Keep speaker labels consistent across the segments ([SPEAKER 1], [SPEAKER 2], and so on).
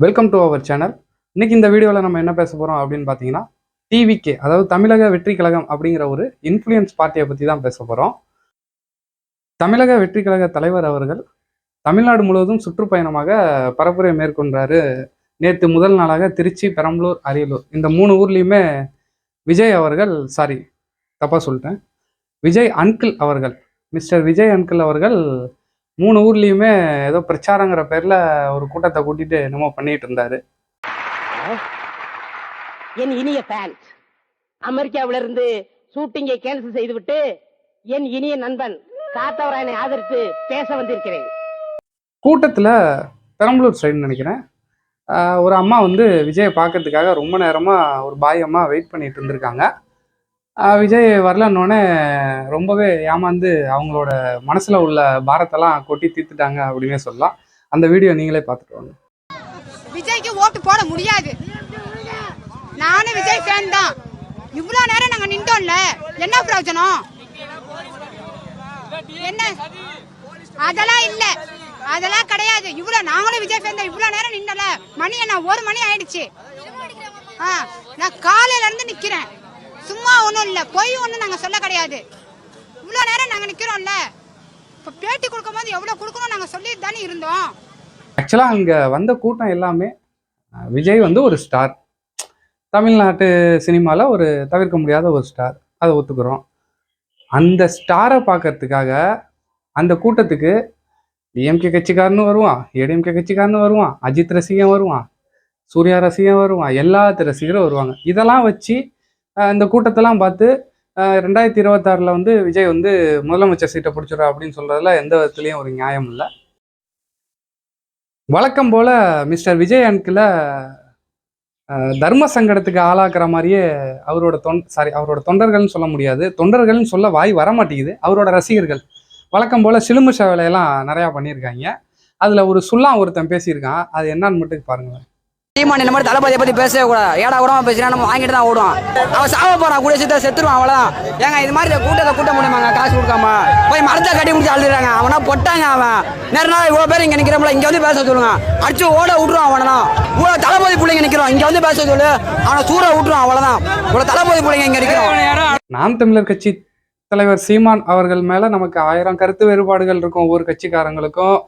[SPEAKER 1] Welcome to our channel இன்னைக்கு இந்த வீடியோவில் நம்ம என்ன பேச போகிறோம் அப்படின்னு பார்த்தீங்கன்னா டிவிகே அதாவது தமிழக வெற்றி கழகம் அப்படிங்கிற ஒரு இன்ஃப்ளூயன்ஸ் பார்ட்டியை பற்றி தான் பேச போகிறோம் தமிழக வெற்றி கழக தலைவர் அவர்கள் தமிழ்நாடு முழுவதும் சுற்றுப்பயணமாக பரப்புரை மேற்கொண்டாரு. நேற்று முதல் நாளாக திருச்சி பெரம்பலூர் அரியலூர் இந்த மூணு ஊர்லேயுமே விஜய் அவர்கள் சாரி தப்பாக சொல்லிட்டேன். விஜய் அன்கிள் அவர்கள் மிஸ்டர் விஜய் அன்கிள் அவர்கள் மூணு ஊர்லேயுமே ஏதோ பிரச்சாரங்கிற பேரில் ஒரு கூட்டத்தை கூட்டிட்டு என்னமோ பண்ணிட்டு இருந்தாரு.
[SPEAKER 2] என் இனிய ஃபேன்ஸ் அமெரிக்காவில இருந்து ஷூட்டிங்கை கேன்சல் செய்துவிட்டு என் இனிய நண்பன் காத்தவராயனை ஆதரித்து பேச வந்திருக்கிறேன்.
[SPEAKER 1] கூட்டத்தில் பெரம்பலூர் சைடுன்னு நினைக்கிறேன். ஒரு அம்மா வந்து விஜயை பார்க்கறதுக்காக ரொம்ப நேரமாக ஒரு பாய் அம்மா வெயிட் பண்ணிட்டு இருந்திருக்காங்க. விஜய் வரலன்னொடனே ரொம்பவே ஏமாந்து அவங்களோட மனசில் உள்ள பாரத்தெல்லாம் கொட்டி தீர்த்துட்டாங்க அப்படின்னே சொல்லலாம். அந்த வீடியோ நீங்களே பார்த்துட்டு வாங்க.
[SPEAKER 3] விஜய்க்கு ஓட்டு போட முடியாது. நானும் விஜய் ஃபேன் தான். இவ்வளோ நேரம் நாங்கள் நின்றோம்ல என்ன பிரயோஜனம்? என்ன? அதெல்லாம் இல்ல. அதெல்லாம் கிடையாது. இவ்வளவு நாங்களும் விஜய் ஃபேன் தான். இவ்வளவு நேரம் நின்றல மணி என்ன ஒரு மணி ஆயிடுச்சு. ஆ, நான் காலையில இருந்து நிக்கிறேன். சும்மா ஒன்றும் இல்லை. பொய் ஒன்றும் நாங்கள் சொல்ல கிடையாது. இவ்வளோ நேரம் நாங்கள் நிற்கிறோம்ல இப்போ பேட்டி கொடுக்கும்போது எவ்வளோ கொடுக்கணும் நாங்கள் சொல்லிட்டு தானே இருந்தோம்
[SPEAKER 1] ஆக்சுவலாக அங்கே வந்த கூட்டம் எல்லாமே விஜய் வந்து ஒரு ஸ்டார் தமிழ்நாட்டு சினிமாவில் ஒரு தவிர்க்க முடியாத ஒரு ஸ்டார் அதை ஒத்துக்கிறோம். அந்த ஸ்டாரை பார்க்கறதுக்காக அந்த கூட்டத்துக்கு டிஎம்கே கட்சிக்காரனும் வருவான் ஏடிஎம்கே கட்சிக்காரனும் வருவான் அஜித் ரசிகன் வருவான் சூர்யா ரசிகன் வருவான் எல்லாத்து ரசிகரும் வருவாங்க. இதெல்லாம் வச்சு இந்த கூட்டத்தெல்லாம் பார்த்து ரெண்டாயிரத்தி இருபத்தாறில் வந்து விஜய் வந்து முதலமைச்சர் சீட்டை பிடிச்சிடா அப்படின்னு சொல்கிறதுல எந்த விதத்துலேயும் ஒரு நியாயம் இல்லை. வழக்கம் போல் மிஸ்டர் விஜய் அன்கில் தர்ம சங்கடத்துக்கு ஆளாக்குற மாதிரியே அவரோட தொன் சாரி அவரோட தொண்டர்கள்னு சொல்ல முடியாது. தொண்டர்கள்னு சொல்ல வாய் வரமாட்டேங்குது அவரோட ரசிகர்கள். வழக்கம் போல் சிலும்பு சேவலையெல்லாம் நிறையா பண்ணியிருக்காங்க. அதில் ஒரு சுல்லா ஒருத்தன் பேசியிருக்கான். அது என்னன்னு மட்டும் பாருங்களேன்.
[SPEAKER 4] சீமான் இந்த மாதிரி தளபதியை பத்தி பேசவே கூடாது. ஏடா கூட பேசினா நம்ம வாங்கிட்டு தான் ஓடுவான். அவன் சாவ போறான் கூட சேர்த்து செத்துருவான் அவ்வளவுதான். ஏங்க இது மாதிரி கூட்டத்தை கூட்ட முடியுமாங்க? காசு கொடுக்காம. போய் மரத்தை கட்டி முடிச்சு அழுதுறாங்க. அவனா பொட்டாங்க அவன். நேரம் நாள் இவ்வளவு பேர் இங்க நிக்கிறோம்ல இங்க வந்து பேச சொல்லுங்க. அடிச்சு ஓட விட்டுருவான் அவனா இவ்வளவு தளபதி பிள்ளைங்க நிக்கிறோம். இங்க வந்து பேச சொல்லு. அவனை சூற விட்டுருவான் அவ்வளவுதான். இவ்வளவு தளபதி பிள்ளைங்க இங்க நிக்கிறோம்.
[SPEAKER 1] நாம் தமிழர் கட்சி தலைவர் சீமான் அவர்கள் மேலே நமக்கு ஆயிரம் கருத்து வேறுபாடுகள் இருக்கும். ஒவ்வொரு கட்சிக்காரங்களுக்கும்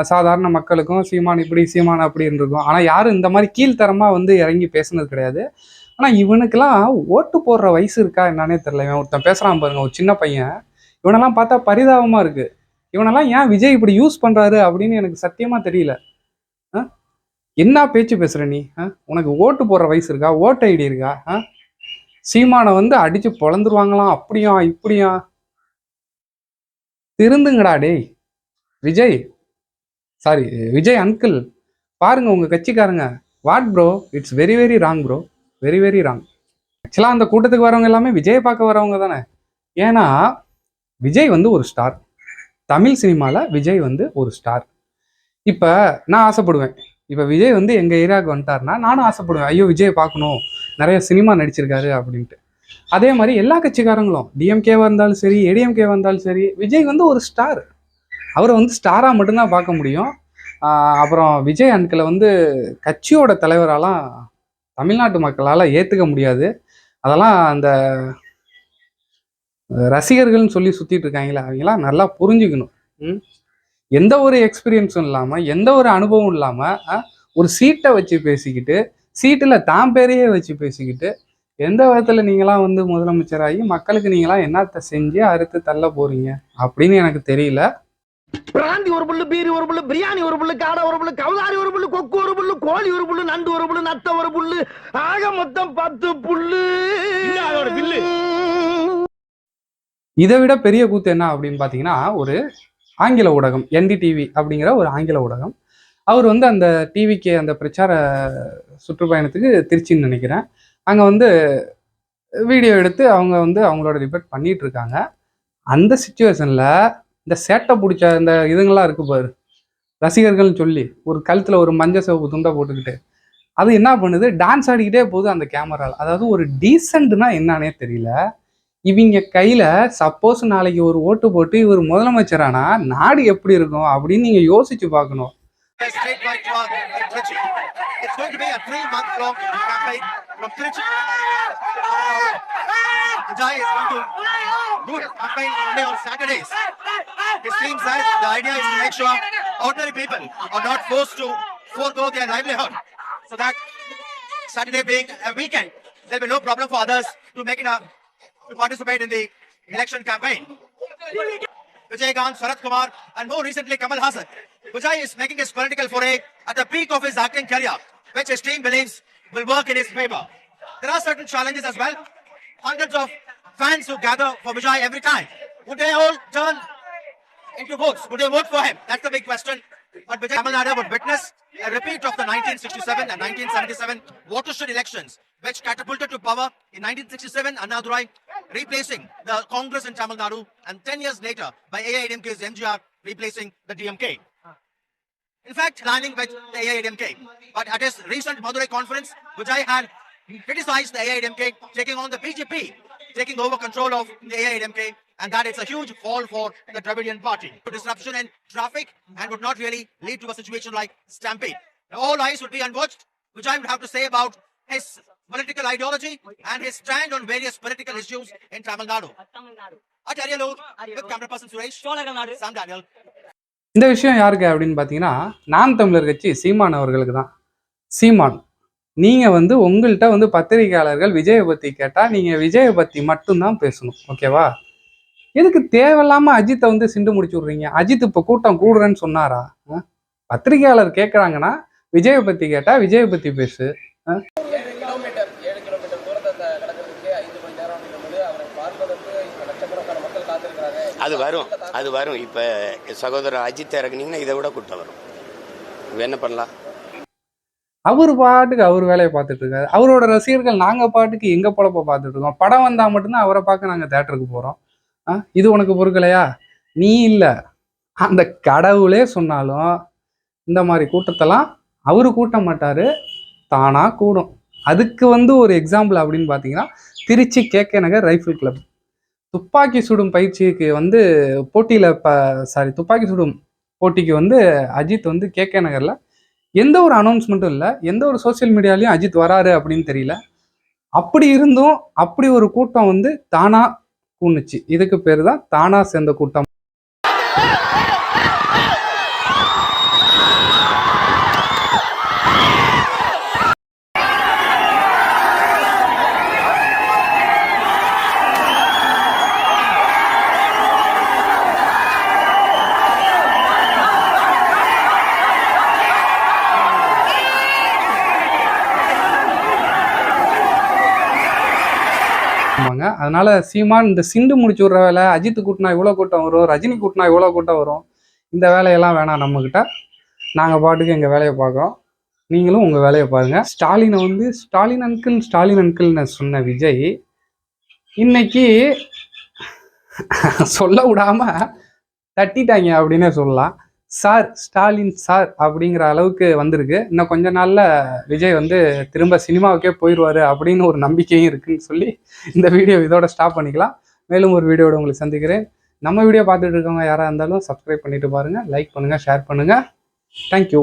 [SPEAKER 1] சாதாரண மக்களுக்கும் சீமான் இப்படி சீமான் அப்படின்னு இருக்கும் ஆனால் யாரும் இந்த மாதிரி கீழ்த்தரமாக வந்து இறங்கி பேசுனது கிடையாது. ஆனால் இவனுக்கெல்லாம் ஓட்டு போடுற வயசு இருக்கா என்னன்னே தெரியல. இவன் ஒருத்தன் பேசுகிறான் பாருங்க ஒரு சின்ன பையன். இவனெல்லாம் பார்த்தா பரிதாபமாக இருக்கு. இவனெல்லாம் ஏன் விஜய் இப்படி யூஸ் பண்ணுறாரு அப்படின்னு எனக்கு சத்தியமாக தெரியல. ஆ? என்ன பேச்சு பேசுகிற நீ? ஆ? உனக்கு ஓட்டு போடுற வயசு இருக்கா? ஓட்டு ஐடி இருக்கா? ஆ? சீமானை வந்து அடிச்சு பொழந்துருவாங்களாம். அப்படியா இப்படியா? திருந்துங்கடா டேய். விஜய் சாரி விஜய் அங்கிள் பாருங்க உங்க கட்சிக்காரங்க. What bro it's very very wrong bro very very wrong ஆக்சுவலாக அந்த கூட்டத்துக்கு வரவங்க எல்லாமே விஜயை பார்க்க வரவங்க தானே. ஏன்னா விஜய் வந்து ஒரு ஸ்டார் தமிழ் சினிமாவில் விஜய் வந்து ஒரு ஸ்டார் இப்போ நான் ஆசைப்படுவேன். இப்போ விஜய் வந்து எங்கள் ஏரியாவுக்கு வந்துட்டாருன்னா நானும் ஆசைப்படுவேன். ஐயோ விஜய் பார்க்கணும். நிறைய சினிமா நடிச்சிருக்காரு அப்படின்ட்டு. அதே மாதிரி எல்லா கட்சிக்காரங்களும் டிஎம்கேவாக இருந்தாலும் சரி ஏடிஎம்கேவாக இருந்தாலும் சரி விஜய் வந்து ஒரு ஸ்டார் அவரை வந்து ஸ்டாராக மட்டும்தான் பார்க்க முடியும். அப்புறம் விஜய் அன்கிளை வந்து கட்சியோட தலைவராலாம் தமிழ்நாட்டு மக்களால் ஏற்றுக்க முடியாது. அதெல்லாம் அந்த ரசிகர்கள்னு சொல்லி சுற்றிட்டு இருக்காங்களே அவங்களாம் நல்லா புரிஞ்சுக்கணும். ம்? எந்த ஒரு எக்ஸ்பீரியன்ஸும் இல்லாமல் எந்த ஒரு அனுபவம் இல்லாமல் ஒரு சீட்டை வச்சு பேசிக்கிட்டு சீட்டில் தான் பேரையே வச்சு பேசிக்கிட்டு எந்த விதத்தில் நீங்களாம் வந்து முதலமைச்சராகி மக்களுக்கு நீங்களாம் என்னத்தை செஞ்சு அறுத்து தள்ள போகிறீங்க அப்படின்னு எனக்கு தெரியல.
[SPEAKER 5] பிராந்தி ஒரு புல்லு பீரி ஒரு புல்லு பிரியாணி ஒரு புல்லு காடை ஒரு புல்லு கவுதாரி ஒரு புல்லு கொக்கு ஒரு புல்லு கோழி ஒரு புல்லு நண்டு ஒரு புல்லு நத்த ஒரு புல்லு ஆக மொத்தம் பத்து புல்லு. அதோட பில்லு?
[SPEAKER 1] இதை விட பெரிய கூத்து என்ன அப்படின்னு பார்த்தீங்கன்னா ஒரு ஆங்கில ஊடகம் என்டிடிவி அப்படிங்கிற ஒரு ஆங்கில ஊடகம். அவர் வந்து அந்த டிவிக்கு அந்த பிரச்சார சுற்றுப்பயணத்துக்கு திருச்சின்னு நினைக்கிறேன். அங்கே வந்து வீடியோ எடுத்து அவங்க வந்து அவங்களோட ரிப்போர்ட் பண்ணிட்டு இருக்காங்க. அந்த சுச்சுவேஷனில் இந்த சேட்டை பிடிச்ச இந்த இதுங்கெல்லாம் இருக்கு பாரு. ரசிகர்கள்னு சொல்லி ஒரு கழுத்தில் ஒரு மஞ்சள் சிவப்பு துண்டை போட்டுக்கிட்டு அது என்ன பண்ணுது? டான்ஸ் ஆடிக்கிட்டே போகுது அந்த கேமராவில் அதாவது ஒரு டீசென்ட்னா என்னன்னே தெரியல. இவங்க கையில் சப்போஸ் நாளைக்கு ஒரு ஓட்டு போட்டு இவர் முதலமைச்சரானா? நாடு எப்படி இருக்கும் அப்படின்னு நீங்கள் யோசிச்சு பார்க்கணும்.
[SPEAKER 6] It's going to be a three-month-long campaign from Trichy. Vijay is going to his campaign only on Saturdays. It seems that the idea is to make sure ordinary people are not forced to forego their livelihood. So that Saturday being a weekend, there'll be no problem for others to make it a to participate in the election campaign. Vijay Gant, Sarath Kumar, and more recently Kamal Hassan. Vijay is making his political foray at the peak of his acting career, which his team believes will work in his favor. There are certain challenges as well. Hundreds of fans who gather for Vijay every time. Would they all turn into votes? Would they vote for him? That's the big question. But Vijay Tamil Nadu would witness a repeat of the 1967 and 1977 watershed elections, which catapulted to power in 1967 Annadurai, replacing the Congress in Tamil Nadu, and 10 years later by AIDMK's MGR replacing the DMK. In fact, lining with the AIDMK. But at his recent Madurai conference, Vijay had criticized the AIDMK taking on the BJP, taking over control of the AIDMK, and that it's a huge fall for the Dravidian party. Disruption in traffic and would not really lead to a situation like stampede. All eyes would be on what Vijay would have to say about his political ideology and his stand on various political issues in Tamil Nadu. At Arialur, with camera person Suresh, Sam Daniel,
[SPEAKER 1] இந்த விஷயம் யாருக்கு அப்படின்னு பார்த்தீங்கன்னா நான் தமிழர் கட்சி சீமான் அவர்களுக்கு தான் சீமான் நீங்கள் வந்து உங்கள்கிட்ட வந்து பத்திரிகையாளர்கள் விஜயை பற்றி கேட்டால் நீங்கள் விஜயை பற்றி மட்டும்தான் பேசணும் ஓகேவா? எதுக்கு தேவையில்லாமல் அஜித்தை வந்து சிண்டு முடிச்சு விட்றீங்க? அஜித் இப்போ கூட்டம் கூடுறேன்னு சொன்னாரா? ஆ? பத்திரிகையாளர் கேட்குறாங்கன்னா விஜயை பற்றி கேட்டால் விஜயை பற்றி பேசு
[SPEAKER 7] அது வரும் அது வரும். இப்போ சகோதரர் அஜித் இறக்குனீங்கன்னா இதை விட கூட்டம் வரும். என்ன பண்ணலாம்?
[SPEAKER 1] அவர் பாட்டுக்கு அவர் வேலையை பார்த்துட்டு இருக்காரு. அவரோட ரசிகர்கள் நாங்கள் பாட்டுக்கு எங்கள் பொழப்ப பார்த்துட்டு இருக்கோம். படம் வந்தால் மட்டும்தான் அவரை பார்க்க நாங்கள் தேட்டருக்கு போகிறோம் ஆ, இது உனக்கு பொறுக்கலையா? நீ இல்லை. அந்த கடவுளே சொன்னாலும் இந்த மாதிரி கூட்டத்தெல்லாம் அவரு கூட்ட மாட்டார். தானா கூடும். அதுக்கு வந்து ஒரு எக்ஸாம்பிள் அப்படின்னு பார்த்தீங்கன்னா Trichy KK Nagar rifle club. துப்பாக்கி சுடும் பயிற்சிக்கு வந்து போட்டியில் இப்போ சாரி துப்பாக்கி சுடும் போட்டிக்கு வந்து அஜித் வந்து கே. கே. நகரில் எந்த ஒரு அனௌன்ஸ்மெண்ட்டும் இல்லை. எந்த ஒரு சோஷியல் மீடியாலையும் அஜித் வராரு அப்படின்னு தெரியல. அப்படி இருந்தும் அப்படி ஒரு கூட்டம் வந்து தானா கூணுச்சு. இதுக்கு பேர் தான் தானா சேர்ந்த கூட்டம். அதனால சீமான் இந்த சிண்டு முடிச்சு விட்ற வேலை அஜித் கூட்டினா இவ்வளோ கூட்டம் வரும் ரஜினி கூட்டினா இவ்வளோ கூட்டம் வரும். இந்த வேலையெல்லாம் வேணாம் நம்மக்கிட்ட நாங்கள் பாட்டுக்கு எங்கள் வேலையை பார்க்குறோம். நீங்களும் உங்கள் வேலையை பாருங்கள் ஸ்டாலினை வந்து ஸ்டாலின் அன்கிள் ஸ்டாலின் அன்கிள்னு சொன்ன விஜய் இன்னைக்கு சொல்ல விடாம தட்டிட்டாங்க அப்படின்னே சொல்லலாம். சார் ஸ்டாலின் சார் அப்படிங்கிற அளவுக்கு வந்திருக்கு. இன்னும் கொஞ்ச நாளில் விஜய் வந்து திரும்ப சினிமாவுக்கே போயிடுவாரு அப்படின்னு ஒரு நம்பிக்கையும் இருக்குன்னு சொல்லி இந்த வீடியோ இதோட ஸ்டாப் பண்ணிக்கலாம். மேலும் ஒரு வீடியோட உங்களை சந்திக்கிறேன். நம்ம வீடியோ பார்த்துட்டு இருக்கவங்க யாராக இருந்தாலும் சப்ஸ்கிரைப் பண்ணிட்டு பாருங்கள் லைக் பண்ணுங்கள் ஷேர் பண்ணுங்கள் தேங்க்யூ